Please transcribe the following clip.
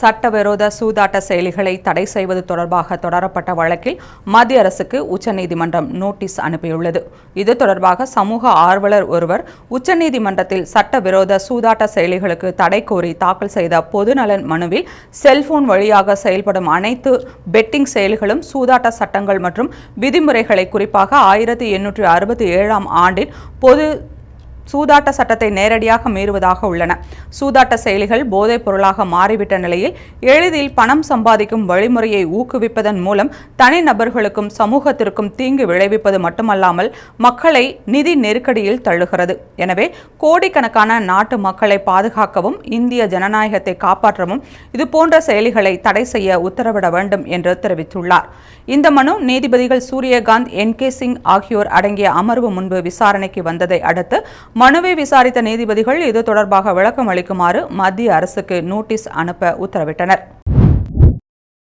சட்டவிரோத சூதாட்ட செயலிகளை தடை செய்வது தொடர்பாக தொடரப்பட்ட வழக்கில் மத்திய அரசுக்கு உச்சநீதிமன்றம் நோட்டீஸ் அனுப்பியுள்ளது. இது தொடர்பாக சமூக ஆர்வலர் ஒருவர் உச்சநீதிமன்றத்தில் சட்டவிரோத சூதாட்ட செயலிகளுக்கு தடை கோரி தாக்கல் செய்த பொதுநலன் மனுவில் செல்போன் வழியாக செயல்படும் அனைத்து பெட்டிங் செயலிகளும் சூதாட்ட சட்டங்கள் மற்றும் விதிமுறைகளை குறிப்பாக ஆயிரத்தி எண்ணூற்றி அறுபத்தி ஏழாம் ஆண்டின் பொது சூதாட்ட சட்டத்தை நேரடியாக மீறுவதாக உள்ளன. சூதாட்ட செயலிகள் போதைப் பொருளாக மாறிவிட்ட நிலையில் எளிதில் பணம் சம்பாதிக்கும் வழிமுறையை ஊக்குவிப்பதன் மூலம் தனிநபர்களுக்கும் சமூகத்திற்கும் தீங்கு விளைவிப்பது மட்டுமல்லாமல் மக்களை நிதி நெருக்கடியில் தள்ளுகிறது. எனவே கோடிக்கணக்கான நாட்டு மக்களை பாதுகாக்கவும் இந்திய ஜனநாயகத்தை காப்பாற்றவும் இதுபோன்ற செயலிகளை தடை செய்ய உத்தரவிட வேண்டும் என்று தெரிவித்துள்ளார். இந்த மனு நீதிபதிகள் சூரியகாந்த் என் கே சிங் ஆகியோர் அடங்கிய அமர்வு முன்பு விசாரணைக்கு வந்ததை அடுத்து மனுவை விசாரித்த நீதிபதிகள் இது தொடர்பாக விளக்கம் அளிக்குமாறு மத்திய அரசுக்கு நோட்டீஸ் அனுப்ப உத்தரவிட்டனர்.